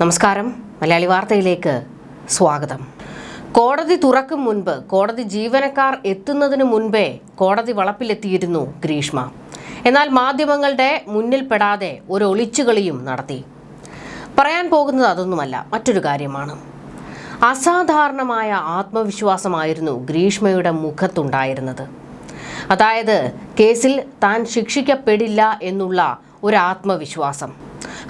നമസ്കാരം. മലയാളി വാർത്തയിലേക്ക് സ്വാഗതം. കോടതി തുറക്കും മുൻപ് കോടതി ജീവനക്കാർ എത്തുന്നതിന് മുൻപേ കോടതി വളപ്പിലെത്തിയിരുന്നു ഗ്രീഷ്മ. എന്നാൽ മാധ്യമങ്ങളുടെ മുന്നിൽപ്പെടാതെ ഒരു ഒളിച്ചുകളിയും നടത്തി. പറയാൻ പോകുന്നത് അതൊന്നുമല്ല മറ്റൊരു കാര്യമാണ്. അസാധാരണമായ ആത്മവിശ്വാസമായിരുന്നു ഗ്രീഷ്മയുടെ മുഖത്തുണ്ടായിരുന്നത്. അതായത് കേസിൽ താൻ ശിക്ഷിക്കപ്പെടില്ല എന്നുള്ള ഒരു ആത്മവിശ്വാസം.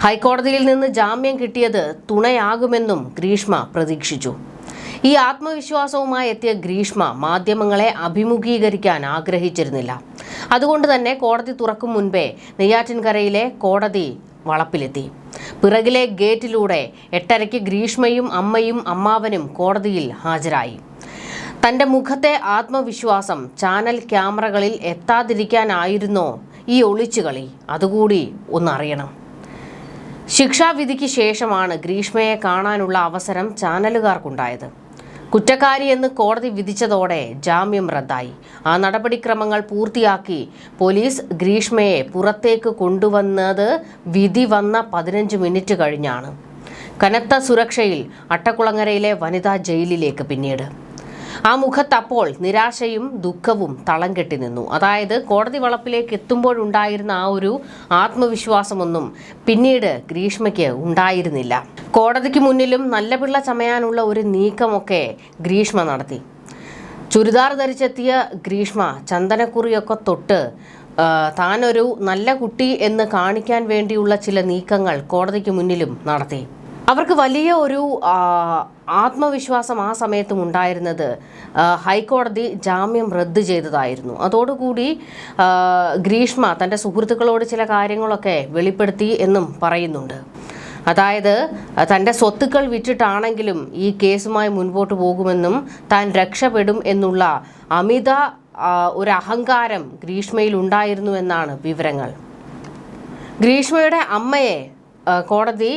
ഹൈക്കോടതിയിൽ നിന്ന് ജാമ്യം കിട്ടിയത് തുണയാകുമെന്നും ഗ്രീഷ്മ പ്രതീക്ഷിച്ചു. ഈ ആത്മവിശ്വാസവുമായി എത്തിയ ഗ്രീഷ്മ മാധ്യമങ്ങളെ അഭിമുഖീകരിക്കാൻ ആഗ്രഹിച്ചിരുന്നില്ല. അതുകൊണ്ട് തന്നെ കോടതി തുറക്കും മുൻപേ നെയ്യാറ്റിൻകരയിലെ കോടതി വളപ്പിലെത്തി. പിറകിലെ ഗേറ്റിലൂടെ എട്ടരയ്ക്ക് ഗ്രീഷ്മയും അമ്മയും അമ്മാവനും കോടതിയിൽ ഹാജരായി. തന്റെ മുഖത്തെ ആത്മവിശ്വാസം ചാനൽ ക്യാമറകളിൽ എത്താതിരിക്കാനായിരുന്നോ ഈ ഒളിച്ചുകളി? അതുകൂടി ഒന്നറിയണം. ശിക്ഷാവിധിക്ക് ശേഷമാണ് ഗ്രീഷ്മയെ കാണാനുള്ള അവസരം ചാനലുകാർക്കുണ്ടായത്. കുറ്റക്കാരി എന്ന് കോടതി വിധിച്ചതോടെ ജാമ്യം റദ്ദായി. ആ നടപടിക്രമങ്ങൾ പൂർത്തിയാക്കി പോലീസ് ഗ്രീഷ്മയെ പുറത്തേക്ക് കൊണ്ടുവന്നത് വിധി വന്ന പതിനഞ്ച് മിനിറ്റ് കഴിഞ്ഞാണ്. കനത്ത സുരക്ഷയിൽ അട്ടക്കുളങ്ങരയിലെ വനിതാ ജയിലിലേക്ക് പിന്നീട്. ആ മുഖത്തപ്പോൾ നിരാശയും ദുഃഖവും തളം കെട്ടി നിന്നു. അതായത് കോടതി വളപ്പിലേക്ക് എത്തുമ്പോഴുണ്ടായിരുന്ന ആ ഒരു ആത്മവിശ്വാസമൊന്നും പിന്നീട് ഗ്രീഷ്മയ്ക്ക് ഉണ്ടായിരുന്നില്ല. കോടതിക്ക് മുന്നിലും നല്ല പിള്ള ചമയാനുള്ള ഒരു നീക്കമൊക്കെ ഗ്രീഷ്മ നടത്തി. ചുരിദാർ ധരിച്ചെത്തിയ ഗ്രീഷ്മ ചന്ദനക്കുറിയൊക്കെ തൊട്ട് താനൊരു നല്ല കുട്ടി എന്ന് കാണിക്കാൻ വേണ്ടിയുള്ള ചില നീക്കങ്ങൾ കോടതിക്ക് മുന്നിലും നടത്തി. അവർക്ക് വലിയ ഒരു ആത്മവിശ്വാസം ആ സമയത്തും ഉണ്ടായിരുന്നത് ഹൈക്കോടതി ജാമ്യം റദ്ദ് ചെയ്തതായിരുന്നു. അതോടുകൂടി ഗ്രീഷ്മ തന്റെ സുഹൃത്തുക്കളോട് ചില കാര്യങ്ങളൊക്കെ വെളിപ്പെടുത്തി എന്നും പറയുന്നുണ്ട്. അതായത് തന്റെ സ്വത്തുക്കൾ വിറ്റിട്ടാണെങ്കിലും ഈ കേസുമായി മുൻപോട്ട് പോകുമെന്നും താൻ രക്ഷപ്പെടും എന്നുള്ള അമിത ഒരു അഹങ്കാരം ഗ്രീഷ്മയിൽ ഉണ്ടായിരുന്നു എന്നാണ് വിവരങ്ങൾ. ഗ്രീഷ്മയുടെ അമ്മയെ കോടതി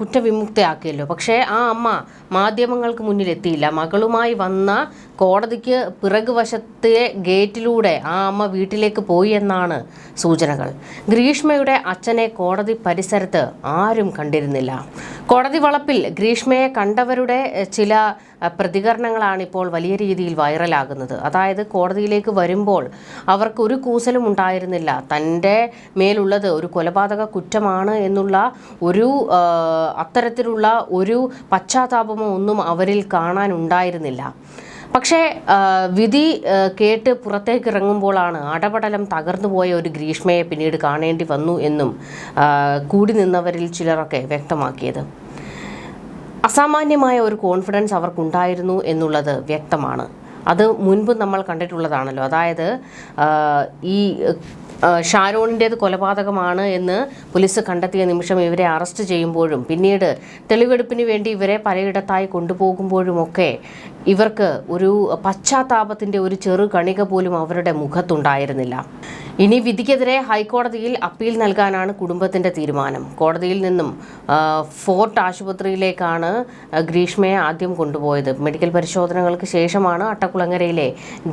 കുറ്റവിമുക്തയാക്കിയല്ലോ. പക്ഷേ ആ അമ്മ മാധ്യമങ്ങൾക്ക് മുന്നിലെത്തിയില്ല. മകളുമായി വന്ന കോടതിക്ക് പിറകുവശത്തെ ഗേറ്റിലൂടെ ആ അമ്മ വീട്ടിലേക്ക് പോയി എന്നാണ് സൂചനകൾ. ഗ്രീഷ്മയുടെ അച്ഛനെ കോടതി പരിസരത്ത് ആരും കണ്ടിരുന്നില്ല. കോടതി വളപ്പിൽ ഗ്രീഷ്മയെ കണ്ടവരുടെ ചില പ്രതികരണങ്ങളാണ് ഇപ്പോൾ വലിയ രീതിയിൽ വൈറലാകുന്നത്. അതായത് കോടതിയിലേക്ക് വരുമ്പോൾ അവർക്ക് ഒരു കൂസലും ഉണ്ടായിരുന്നില്ല. തന്റെ മേലുള്ളത് ഒരു കൊലപാതക കുറ്റമാണ് എന്നുള്ള ഒരു അത്തരത്തിലുള്ള ഒരു പശ്ചാത്താപമോ ഒന്നും അവരിൽ കാണാനുണ്ടായിരുന്നില്ല പക്ഷേ വിധി കേട്ട് പുറത്തേക്ക് ഇറങ്ങുമ്പോഴാണ് അടപടലം തകർന്നു പോയ ഒരു ഗ്രീഷ്മയെ പിന്നീട് കാണേണ്ടി വന്നു എന്നും കൂടി നിന്നവരിൽ ചിലരൊക്കെ വ്യക്തമാക്കിയത്. അസാമാന്യമായ ഒരു കോൺഫിഡൻസ് അവർക്കുണ്ടായിരുന്നു എന്നുള്ളത് വ്യക്തമാണ്. അത് മുൻപ് നമ്മൾ കണ്ടിട്ടുള്ളതാണല്ലോ. അതായത് ഈ ഷാരോണിന്റെത് കൊലപാതകമാണ് എന്ന് പോലീസ് കണ്ടെത്തിയ നിമിഷം ഇവരെ അറസ്റ്റ് ചെയ്യുമ്പോഴും പിന്നീട് തെളിവെടുപ്പിന് വേണ്ടി ഇവരെ പലയിടത്തായി കൊണ്ടുപോകുമ്പോഴുമൊക്കെ ഇവർക്ക് ഒരു പശ്ചാത്താപത്തിന്റെ ഒരു ചെറു കണിക പോലും അവരുടെ മുഖത്തുണ്ടായിരുന്നില്ല. ഇനി വിധിക്കെതിരെ ഹൈക്കോടതിയിൽ അപ്പീൽ നൽകാനാണ് കുടുംബത്തിന്റെ തീരുമാനം. കോടതിയിൽ നിന്നും ഫോർട്ട് ആശുപത്രിയിലേക്കാണ് ഗ്രീഷ്മയെ ആദ്യം കൊണ്ടുപോയത്. മെഡിക്കൽ പരിശോധനകൾക്ക് ശേഷമാണ് അട്ടക്കുളങ്ങരയിലെ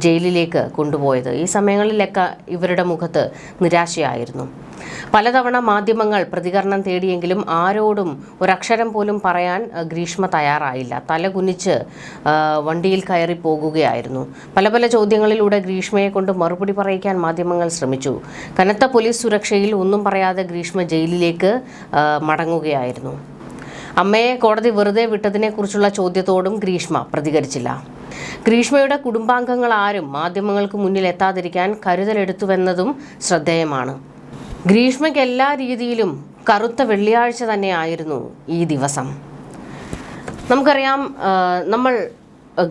ജയിലിലേക്ക് കൊണ്ടുപോയത്. ഈ സമയങ്ങളിലൊക്കെ ഇവരുടെ മുഖത്ത് നിരാശയായിരുന്നു. പലതവണ മാധ്യമങ്ങൾ പ്രതികരണം തേടിയെങ്കിലും ആരോടും ഒരക്ഷരം പോലും പറയാൻ ഗ്രീഷ്മ തയ്യാറായില്ല. തലകുനിച്ച് വണ്ടിയിൽ കയറി പോകുകയായിരുന്നു. പല പല ചോദ്യങ്ങളിലൂടെ ഗ്രീഷ്മയെ കൊണ്ട് മറുപടി പറയിക്കാൻ മാധ്യമങ്ങൾ ശ്രമിച്ചു. കനത്ത പോലീസ് സുരക്ഷയിൽ ഒന്നും പറയാതെ ഗ്രീഷ്മ ജയിലിലേക്ക് മടങ്ങുകയായിരുന്നു. അമ്മയെ കോടതി വെറുതെ വിട്ടതിനെക്കുറിച്ചുള്ള ചോദ്യത്തോടും ഗ്രീഷ്മ പ്രതികരിച്ചില്ല. ഗ്രീഷ്മയുടെ കുടുംബാംഗങ്ങൾ ആരും മാധ്യമങ്ങൾക്ക് മുന്നിൽ എത്താതിരിക്കാൻ കരുതലെടുത്തുവെന്നതും ശ്രദ്ധേയമാണ്. ഗ്രീഷ്മയ്ക്ക് എല്ലാ രീതിയിലും കറുത്ത വെള്ളിയാഴ്ച തന്നെയായിരുന്നു ഈ ദിവസം. നമുക്കറിയാം നമ്മൾ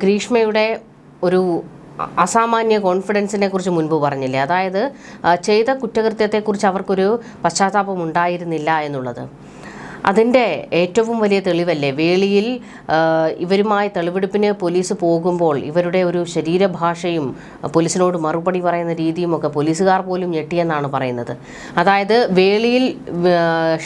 ഗ്രീഷ്മയുടെ ഒരു അസാമാന്യ കോൺഫിഡൻസിനെ കുറിച്ച് മുൻപ് പറഞ്ഞില്ലേ? അതായത് ചെയ്ത കുറ്റകൃത്യത്തെക്കുറിച്ച് അവർക്കൊരു പശ്ചാത്താപം ഉണ്ടായിരുന്നില്ല എന്നുള്ളത്. അതിന്റെ ഏറ്റവും വലിയ തെളിവല്ലേ? വേളിയിൽ ഇവരുമായി തെളിവെടുപ്പിന് പോലീസ് പോകുമ്പോൾ ഇവരുടെ ഒരു ശരീരഭാഷയും പോലീസിനോട് മറുപടി പറയുന്ന രീതിയും ഒക്കെ പോലീസുകാർ പോലും ഞെട്ടിയെന്നാണ് പറയുന്നത്. അതായത് വേളിയിൽ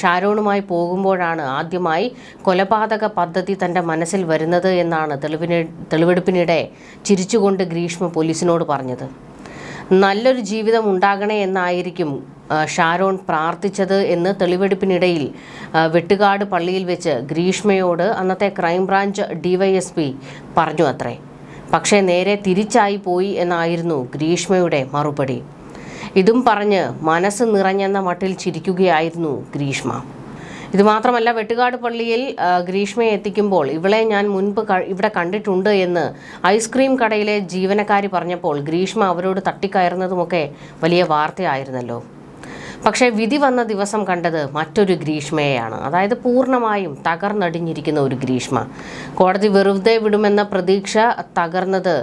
ഷാരോണുമായി പോകുമ്പോഴാണ് ആദ്യമായി കൊലപാതക പദ്ധതി തന്റെ മനസ്സിൽ വരുന്നത് എന്നാണ് തെളിവിന് തെളിവെടുപ്പിനിടെ ചിരിച്ചുകൊണ്ട് ഗ്രീഷ്മ പോലീസിനോട് പറഞ്ഞത്. നല്ലൊരു ജീവിതം ഉണ്ടാകണേ എന്നായിരിക്കും ഷാരോൺ പ്രാർത്ഥിച്ചത് എന്ന് തെളിവെടുപ്പിനിടയിൽ വെട്ടുകാട് പള്ളിയിൽ വെച്ച് ഗ്രീഷ്മയോട് അന്നത്തെ ക്രൈംബ്രാഞ്ച് ഡിവൈഎസ്പി പറഞ്ഞു അത്രേ. പക്ഷേ നേരെ തിരിച്ചായി പോയി എന്നായിരുന്നു ഗ്രീഷ്മയുടെ മറുപടി. ഇതും പറഞ്ഞ് മനസ്സ് നിറഞ്ഞെന്ന മട്ടിൽ ചിരിക്കുകയായിരുന്നു ഗ്രീഷ്മ. ഇത് മാത്രമല്ല വെട്ടുകാട് പള്ളിയിൽ ഗ്രീഷ്മയെ എത്തിക്കുമ്പോൾ ഇവളെ ഞാൻ മുൻപ് ഇവിടെ കണ്ടിട്ടുണ്ട് എന്ന് ഐസ്ക്രീം കടയിലെ ജീവനക്കാരി പറഞ്ഞപ്പോൾ ഗ്രീഷ്മ അവരോട് തട്ടിക്കയറുന്നതുമൊക്കെ വലിയ വാർത്തയായിരുന്നല്ലോ. പക്ഷേ വിധി വന്ന ദിവസം കണ്ടത് മറ്റൊരു ഗ്രീഷ്മയെയാണ്. അതായത് പൂർണമായും തകർന്നടിഞ്ഞിരിക്കുന്ന ഒരു ഗ്രീഷ്മ. കോടതി വെറുതെ വിടുമെന്ന പ്രതീക്ഷ തകർന്നത്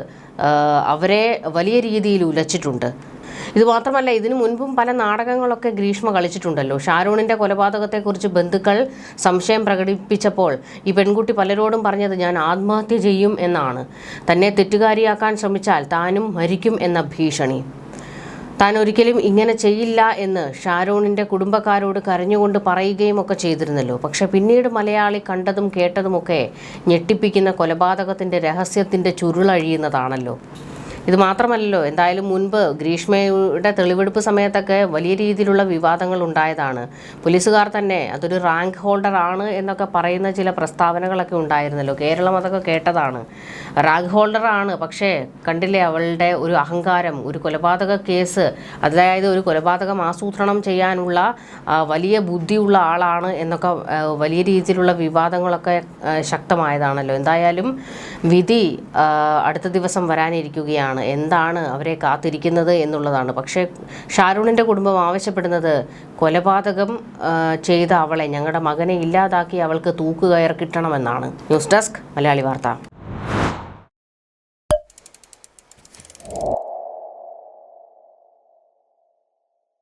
അവരെ വലിയ രീതിയിൽ ഉലച്ചിട്ടുണ്ട്. ഇത് മാത്രമല്ല ഇതിനു മുൻപും പല നാടകങ്ങളൊക്കെ ഗ്രീഷ്മ കളിച്ചിട്ടുണ്ടല്ലോ. ഷാരൂണിന്റെ കൊലപാതകത്തെക്കുറിച്ച് ബന്ധുക്കൾ സംശയം പ്രകടിപ്പിച്ചപ്പോൾ ഈ പെൺകുട്ടി പലരോടും പറഞ്ഞത് ഞാൻ ആത്മഹത്യ ചെയ്യും എന്നാണ്. തന്നെ തെറ്റുകാരിയാക്കാൻ ശ്രമിച്ചാൽ താനും മരിക്കും എന്ന ഭീഷണി. താൻ ഒരിക്കലും ഇങ്ങനെ ചെയ്യില്ല എന്ന് ഷാരോണിന്റെ കുടുംബക്കാരോട് കരഞ്ഞുകൊണ്ട് പറയുകയും ഒക്കെ ചെയ്തിരുന്നല്ലോ. പക്ഷെ പിന്നീട് മലയാളി കണ്ടതും കേട്ടതുമൊക്കെ ഞെട്ടിപ്പിക്കുന്ന കൊലപാതകത്തിന്റെ രഹസ്യത്തിന്റെ ചുരുളഴിയുന്നതാണല്ലോ. ഇത് മാത്രമല്ലല്ലോ എന്തായാലും മുൻപ് ഗ്രീഷ്മയുടെ തെളിവെടുപ്പ് സമയത്തൊക്കെ വലിയ രീതിയിലുള്ള വിവാദങ്ങൾ ഉണ്ടായതാണ്. പോലീസുകാർ തന്നെ അതൊരു റാങ്ക് ഹോൾഡർ ആണ് എന്നൊക്കെ പറയുന്ന ചില പ്രസ്താവനകളൊക്കെ ഉണ്ടായിരുന്നല്ലോ. കേരളം അതൊക്കെ കേട്ടതാണ്. റാങ്ക് ഹോൾഡർ ആണ് പക്ഷേ കണ്ടില്ലേ അവളുടെ ഒരു അഹങ്കാരം ഒരു കൊലപാതക കേസ് അതായത് ഒരു കൊലപാതകം ആസൂത്രണം ചെയ്യാനുള്ള വലിയ ബുദ്ധിയുള്ള ആളാണ് എന്നൊക്കെ വലിയ രീതിയിലുള്ള വിവാദങ്ങളൊക്കെ ശക്തമായതാണല്ലോ. എന്തായാലും വിധി അടുത്ത ദിവസം വരാനിരിക്കുകയാണ്. എന്താണ് അവരെ കാത്തിരിക്കുന്നത് എന്നുള്ളതാണ്. പക്ഷേ ഷാരൂണിന്റെ കുടുംബം ആവശ്യപ്പെടുന്നത് കൊലപാതകം ചെയ്ത അവളെ ഞങ്ങളുടെ മകനെ ഇല്ലാതാക്കി അവൾക്ക് തൂക്കുകയർ കിട്ടണമെന്നാണ്. ന്യൂസ് ഡെസ്ക് മലയാളി വാർത്ത.